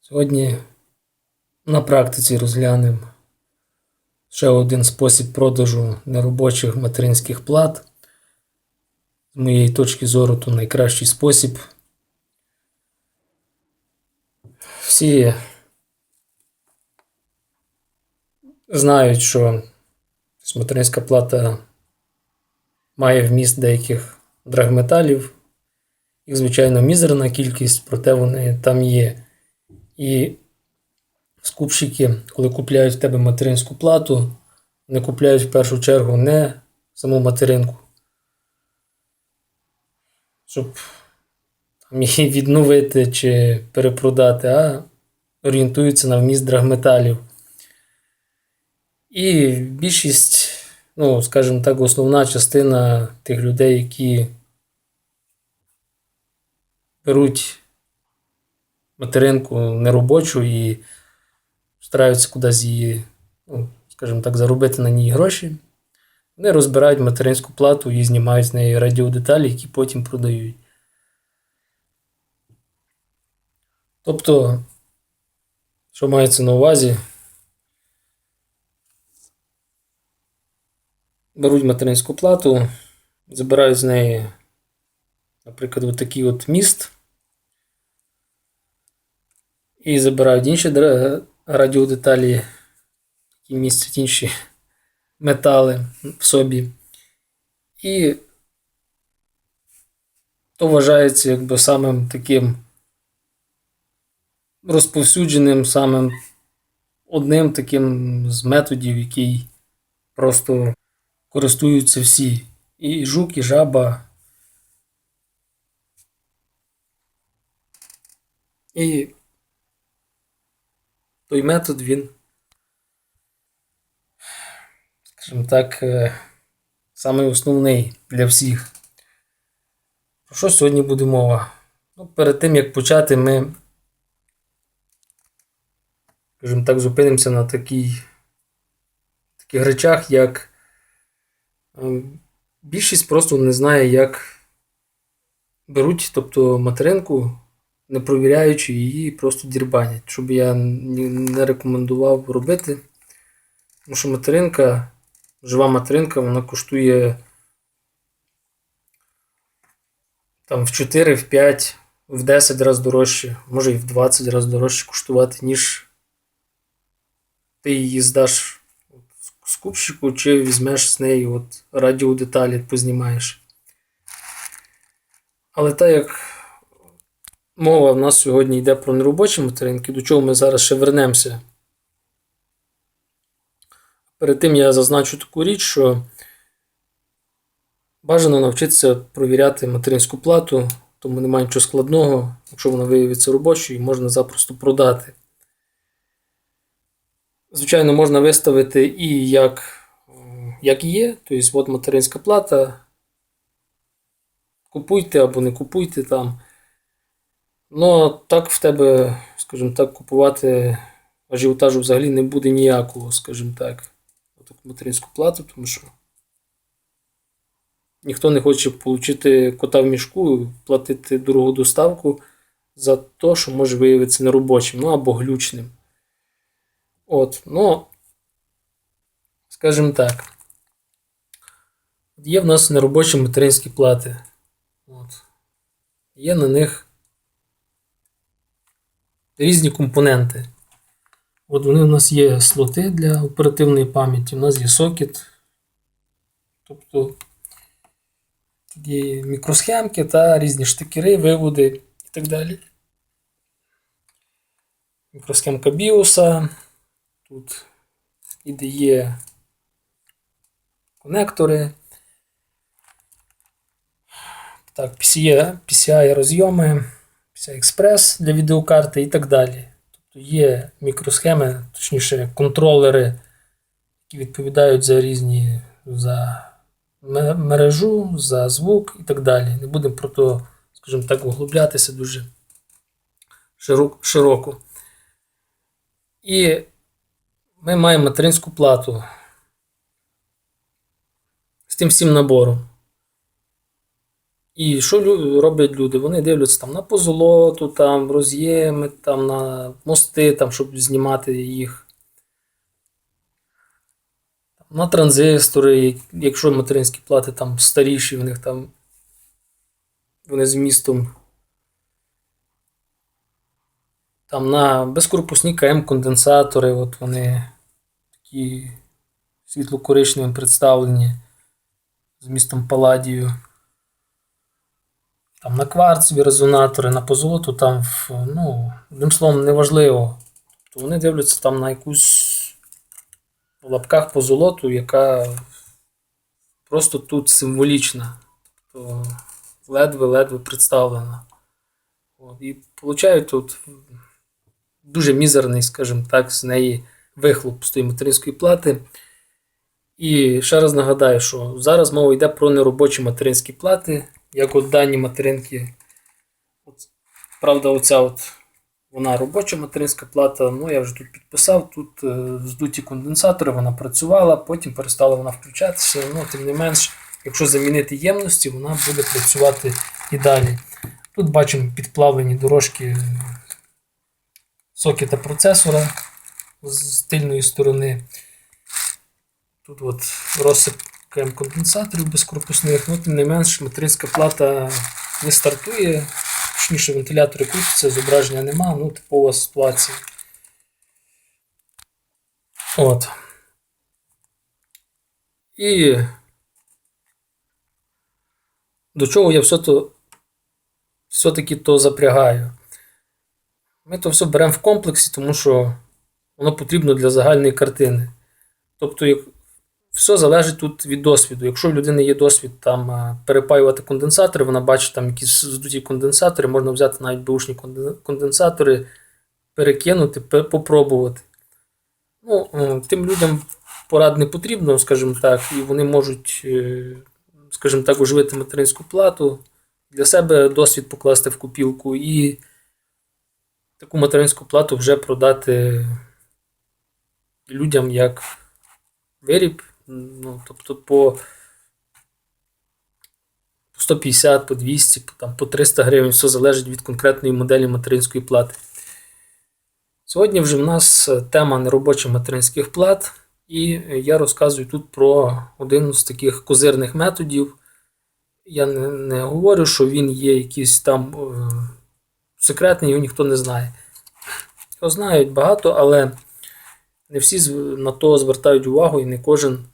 Сьогодні на практиці розглянемо ще один спосіб продажу неробочих материнських плат. З моєї точки зору, то найкращий спосіб. Всі знають, що материнська плата має вміст деяких драгметалів. Їх, звичайно, мізерна кількість, проте вони там є. І скупщики, коли купляють в тебе материнську плату, вони купляють в першу чергу не саму материнку, щоб її відновити чи перепродати, а орієнтуються на вміст драгметалів. І більшість, ну, скажімо так, основна частина тих людей, які беруть материнку неробочу і стараються кудись її, ну, скажімо так, заробити на ній гроші. Вони розбирають материнську плату і знімають з неї радіодеталі, які потім продають. Тобто, що мається на увазі, беруть материнську плату, забирають з неї, наприклад, отакий от міст і забирають інші радіодеталі, які містять інші метали в собі. І то вважається якби самим таким розповсюдженим, самим одним таким з методів, який просто користуються всі. І жук, і жаба. І той метод він, скажімо так, е, самий основний для всіх. Про що сьогодні буде мова? Ну, перед тим як почати, ми, скажімо так, зупинимося на такій, таких речах, як е, більшість просто не знає, як беруть, тобто материнку не провіряючи її, просто дірбанять, щоб я не рекомендував робити. Тому що материнка, жива материнка, вона коштує там в 4, в 5, в 10 разів дорожче, може і в 20 разів дорожче коштувати, ніж ти її здаш скупщику, чи візьмеш з неї от радіодеталі, познімаєш. Але так як мова в нас сьогодні йде про неробочі материнки, до чого ми зараз ще вернемося. Перед тим я зазначу таку річ, що бажано навчитися провіряти материнську плату, тому немає нічого складного, якщо вона виявиться робочою, можна запросто продати. Звичайно, можна виставити і як, як є, тобто от материнська плата. Купуйте або не купуйте там. Ну, так в тебе, скажімо так, купувати ажіотажу взагалі не буде ніякого, скажімо так, таку материнську плату, тому що ніхто не хоче отримати кота в мішку, платити дорогу доставку за те, що може виявитися неробочим, ну або глючним. От, ну, скажімо так, є в нас неробочі материнські плати. От. Є на них різні компоненти. От вони у нас є слоти для оперативної пам'яті, у нас є сокет. Тобто є мікросхемки та різні штикери, виводи і так далі. Мікросхемка біоса. Тут IDE конектори. Так, PCI, PCI розйоми. PCI Express для відеокарти і так далі. Тобто є мікросхеми, точніше, контролери, які відповідають за різні за мережу, за звук і так далі. Не будемо про то, скажімо так, углублятися дуже широко. І ми маємо материнську плату з тим всім набором. І що роблять люди? Вони дивляться там на позолоту, там роз'єми, там на мости, там, щоб знімати їх. На транзистори, якщо материнські плати там старіші, в них там вони з містом. Там на безкорпусні КМ-конденсатори, от вони такі світло-коричневим представлені з містом Паладію. Там на кварцеві резонатори, на позолоту, там, ну, одним словом, неважливо. Тобто вони дивляться там на якусь в лапках позолоту, яка просто тут символічна. Тобто ледве-ледве представлена. От, і получають тут дуже мізерний, скажімо так, з неї вихлоп з тої материнської плати. І ще раз нагадаю, що зараз мова йде про неробочі материнські плати, як от дані материнки. От, правда, оця от вона робоча материнська плата. Ну, я вже тут підписав, тут е, здуті конденсатори, вона працювала, потім перестала вона включатися. Ну, тим не менш, якщо замінити ємності, вона буде працювати і далі. Тут бачимо підплавлені дорожки сокета процесора з тильної сторони. Тут от розсип КМ-конденсаторів безкорпусних, ну, тим не менш, материнська плата не стартує, точніше вентилятори крутяться, зображення нема, ну, типова ситуація. От. І до чого я все то все-таки то запрягаю. Ми то все беремо в комплексі, тому що воно потрібно для загальної картини. Тобто, все залежить тут від досвіду. Якщо в людини є досвід там е, перепаювати конденсатори, вона бачить там якісь здуті конденсатори, можна взяти навіть бушні конденсатори, перекинути, попробувати. Ну, е, тим людям порад не потрібно, скажімо так, і вони можуть, е, скажімо так, оживити материнську плату, для себе досвід покласти в купілку і таку материнську плату вже продати людям як виріб, ну, тобто по по 150, по 200, по, там, по 300 гривень, все залежить від конкретної моделі материнської плати. Сьогодні вже в нас е, тема неробочих материнських плат, і я розказую тут про один з таких козирних методів. Я не, не говорю, що він є якийсь там е, секретний, його ніхто не знає. Його знають багато, але не всі на то звертають увагу і не кожен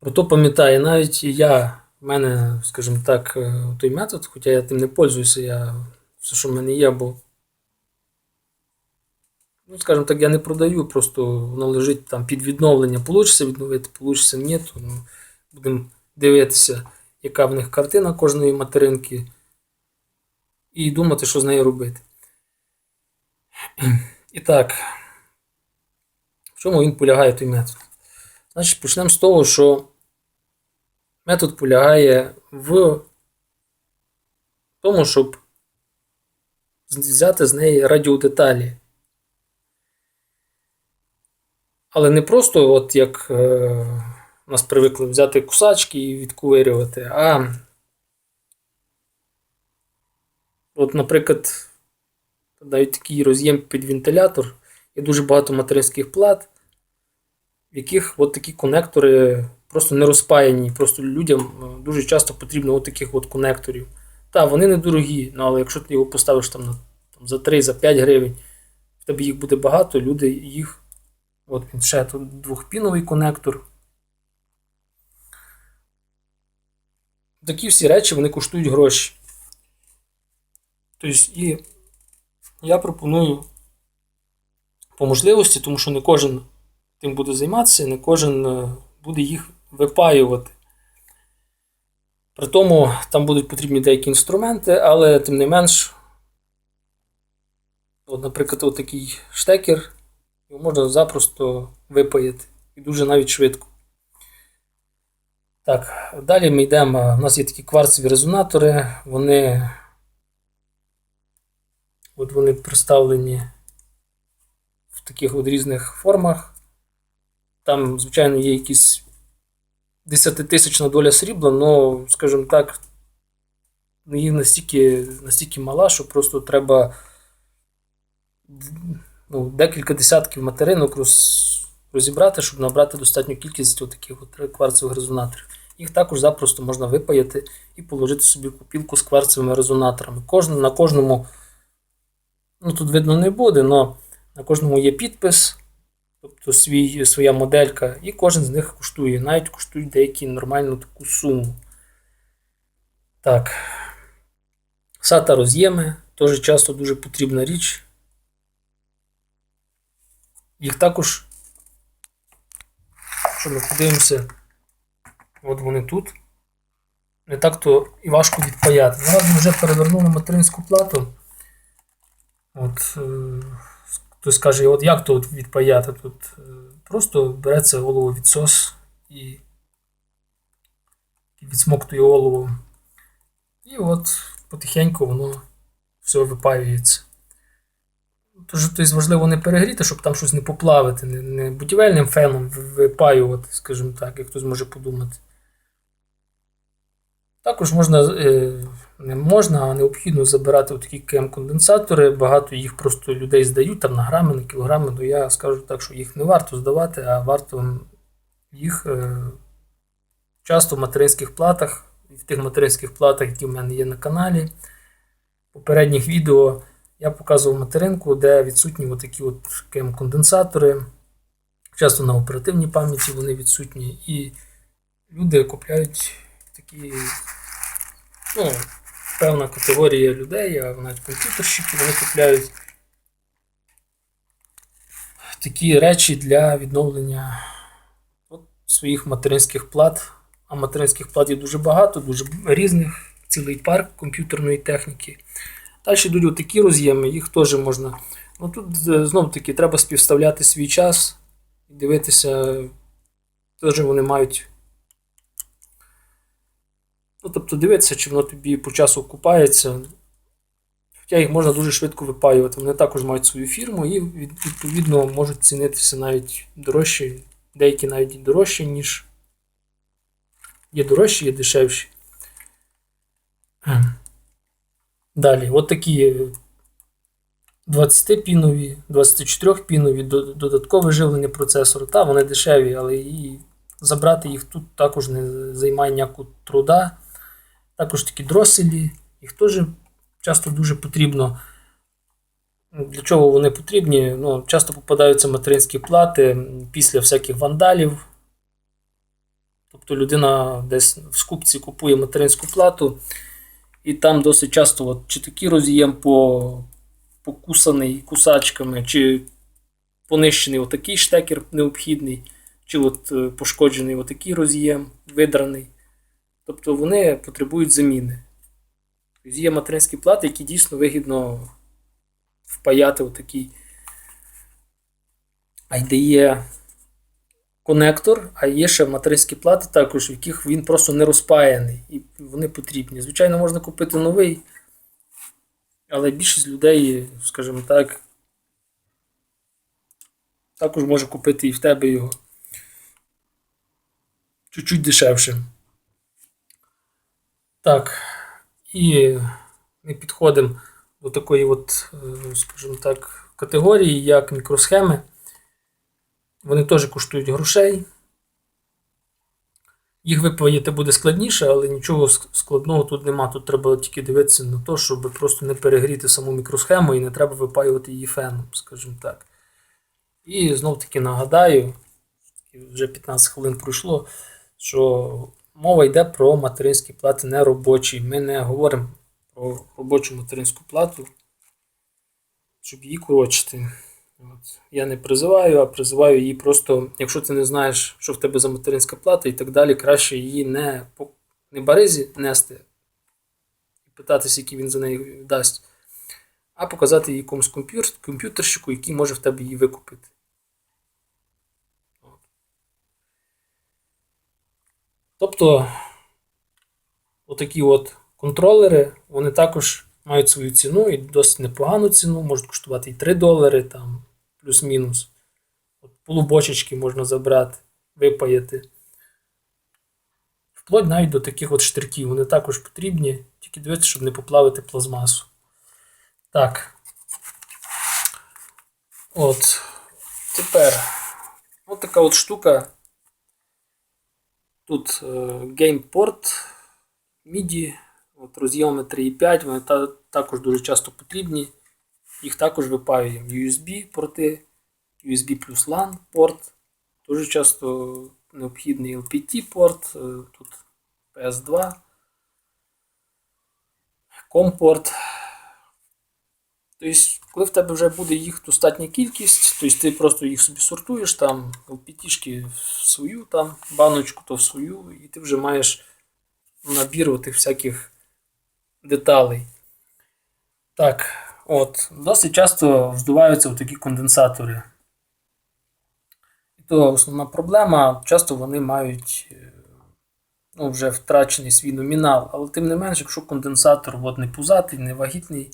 про то пам'ятає. Навіть я, в мене, скажімо так, е, той метод, хоча я тим не пользуюся, я все, що в мене є, бо, ну, скажімо так, я не продаю, просто воно лежить там під відновлення. Получиться відновити, получиться ні, то ну, будемо дивитися, яка в них картина кожної материнки, і думати, що з нею робити. І так, в чому він полягає той метод? Значить, почнемо з того, що метод полягає в тому, щоб взяти з неї радіодеталі. Але не просто, от як е, нас привикли взяти кусачки і відковирювати, а от, наприклад, навіть такий роз'єм під вентилятор, є дуже багато материнських плат, в яких от такі конектори просто не розпаяні. Просто людям е, дуже часто потрібно от таких от конекторів. Так, вони недорогі, ну, але якщо ти його поставиш там, на, там, за 3 за 5 гривень, в тебе їх буде багато, люди їх. От він ще тут двохпіновий конектор. Такі всі речі вони коштують гроші. Тобто, і я пропоную по можливості, тому що не кожен тим буде займатися, не кожен е, буде їх випаювати. При тому там будуть потрібні деякі інструменти, але тим не менш, от, наприклад, от такий штекер, його можна запросто випаяти і дуже навіть швидко. Так, далі ми йдемо. У нас є такі кварцеві резонатори, вони От вони представлені в таких от різних формах. Там, звичайно, є якісь 10-тисячна доля срібла, ну, скажімо так, ну, їх настільки, настільки мала, що просто треба ну, декілька десятків материнок роз, розібрати, щоб набрати достатню кількість таких от кварцевих резонаторів. Їх також запросто можна випаяти і положити собі купілку з кварцевими резонаторами. Кожен, на кожному, ну тут видно не буде, але на кожному є підпис, тобто свій, своя моделька, і кожен з них коштує. Навіть коштують деякі нормальну таку суму. Так. SATA роз'єми теж часто дуже потрібна річ. Їх також, якщо ми подивимося, от вони тут. Не так то і важко відпаяти. Зараз ми вже перевернули материнську плату. От, е, хтось каже, от як то от відпаяти? Тут е, просто береться голововідсос і, і відсмоктує голову. І от потихеньку воно все випаюється. Тож тобто, важливо не перегріти, щоб там щось не поплавити, не будівельним феном випаювати, скажімо так, як хтось може подумати. Також можна, е, не можна, а необхідно забирати такі КМ-конденсатори. Багато їх просто людей здають там на грами, на кілограми. То я скажу так, що їх не варто здавати, а варто їх е, часто в материнських платах, в тих материнських платах, які в мене є на каналі. Попередніх відео я показував материнку, де відсутні отакі от КМ-конденсатори. Часто на оперативній пам'яті вони відсутні. І люди купляють такі, ну, певна категорія людей, а навіть комп'ютерщики, вони купляють такі речі для відновлення от, своїх материнських плат. А материнських плат є дуже багато, дуже різних, цілий парк комп'ютерної техніки. Далі йдуть такі роз'єми, їх теж можна. Ну Тут знов таки треба співставляти свій час і дивитися, теж вони мають. Ну, тобто дивитися, чи воно тобі по часу купається. Хоча їх можна дуже швидко випаювати. Вони також мають свою фірму і відповідно можуть цінитися навіть дорожче, деякі навіть дорожчі, ніж є дорожчі, є дешевші. Далі, от такі 20-пінові, 24-пінові, додаткове живлення процесору. Та, вони дешеві, але і забрати їх тут також не займає ніякого труда. Також такі дроселі, їх теж часто дуже потрібно. Для чого вони потрібні? Ну, Часто попадаються материнські плати після всяких вандалів. Тобто людина десь в скупці купує материнську плату. І там досить часто от, чи такий роз'єм по, покусаний кусачками, чи понищений отакий штекер необхідний, чи от е, пошкоджений отакий роз'єм, видраний. Тобто вони потребують заміни. Є материнські плати, які дійсно вигідно впаяти отакий IDE конектор, а є ще материнські плати, також, в яких він просто не розпаяний і вони потрібні. Звичайно, можна купити новий, але більшість людей, скажімо так, також може купити і в тебе його чуть-чуть дешевше. Так, і ми підходимо до такої, от, е, скажімо так, категорії, як мікросхеми. Вони теж коштують грошей. Їх випаяти буде складніше, але нічого складного тут нема. Тут треба тільки дивитися на те, щоб просто не перегріти саму мікросхему і не треба випаювати її феном, скажімо так. І знов таки нагадаю, вже 15 хвилин пройшло, що мова йде про материнські плати не робочі. Ми не говоримо про робочу материнську плату, щоб її коротшити. От. Я не призиваю, а призиваю її просто, якщо ти не знаєш, що в тебе за материнська плата і так далі, краще її не не баризі нести і питатися, який він за неї дасть, а показати її комусь комп'ютерщику, який може в тебе її викупити. Тобто отакі от контролери, вони також мають свою ціну і досить непогану ціну, можуть коштувати і 3 долари, там, плюс-мінус. От Полубочечки можна забрати, випаяти. Вплоть навіть до таких от штриків. Вони також потрібні, тільки дивитися, щоб не поплавити плазмасу. Так. От. Тепер. От така от штука. Тут е, GamePort, MIDI, от роз'єми 3.5, вони та, також дуже часто потрібні. Їх також випаюємо USB порти, USB плюс LAN порт. Дуже часто необхідний LPT порт, е, тут PS2, COM порт. Тобто, коли в тебе вже буде їх достатня кількість, тобто ти просто їх собі сортуєш, там LPT-шки в свою там, баночку, то в свою, і ти вже маєш набір тих всяких деталей. Так, от, досить часто здуваються такі конденсатори. І то основна проблема, часто вони мають е, ну, вже втрачений свій номінал, але тим не менш, якщо конденсатор от, не пузатий, не вагітний,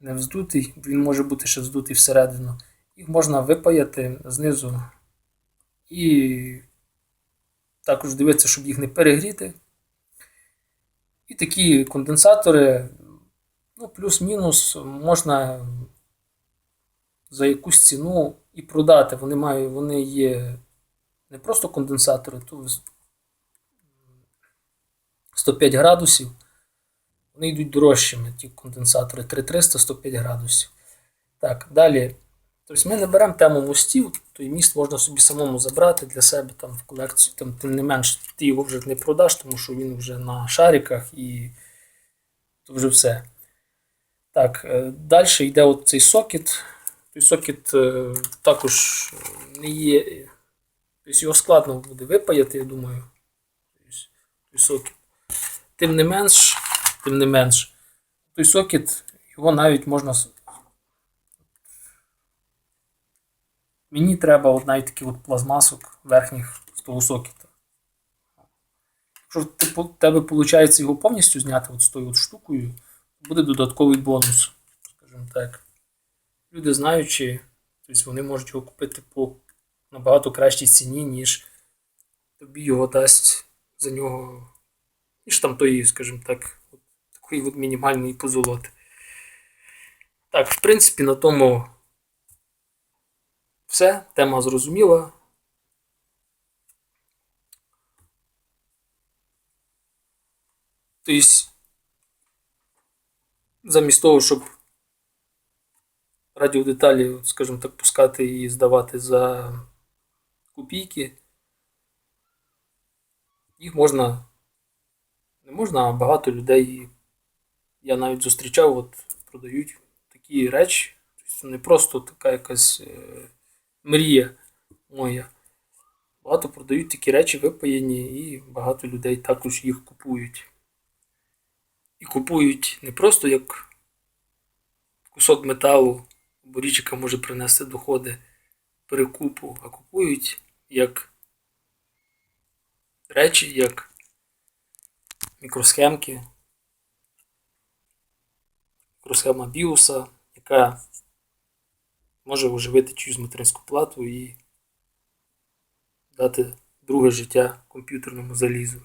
не вздутий, він може бути ще вздутий всередину. Їх можна випаяти знизу і також дивитися, щоб їх не перегріти. І такі конденсатори, ну, плюс-мінус, можна за якусь ціну і продати. Вони мають, вони є не просто конденсатори, то 105 градусів. Вони йдуть дорожчими, ті конденсатори 3300-105 градусів. Так, далі. Тобто ми не беремо тему мостів, той міст можна собі самому забрати для себе там в колекцію. Там, тим не менш, ти його вже не продаш, тому що він вже на шариках і то вже все. Так, е, далі йде от цей сокет. Той сокет е, також не є. Тобто його складно буде випаяти, я думаю. Тобто, той сокет. Тим не менш, тим не менш, той сокет, його навіть можна. Мені треба от навіть такий от плазмасок верхніх з того сокета. Якщо в в тебе виходить його повністю зняти от з тою от штукою, буде додатковий бонус, скажімо так. Люди знаючи, тобто вони можуть його купити по набагато кращій ціні, ніж тобі його дасть за нього, ніж там тої, скажімо так, такої от мінімальної позолоти. Так, в принципі, на тому все. Тема зрозуміла. Тобто, замість того, щоб радіодеталі, скажімо так, пускати і здавати за копійки, їх можна, не можна, а багато людей, я навіть зустрічав, от продають такі речі. Тобто не просто така якась е, мрія моя. Багато продають такі речі випаяні, і багато людей також їх купують. І купують не просто як кусок металу, бо річ, яка може принести доходи перекупу, а купують як речі, як мікросхемки, мікросхема біуса, яка може оживити чиюсь материнську плату і дати друге життя комп'ютерному залізу.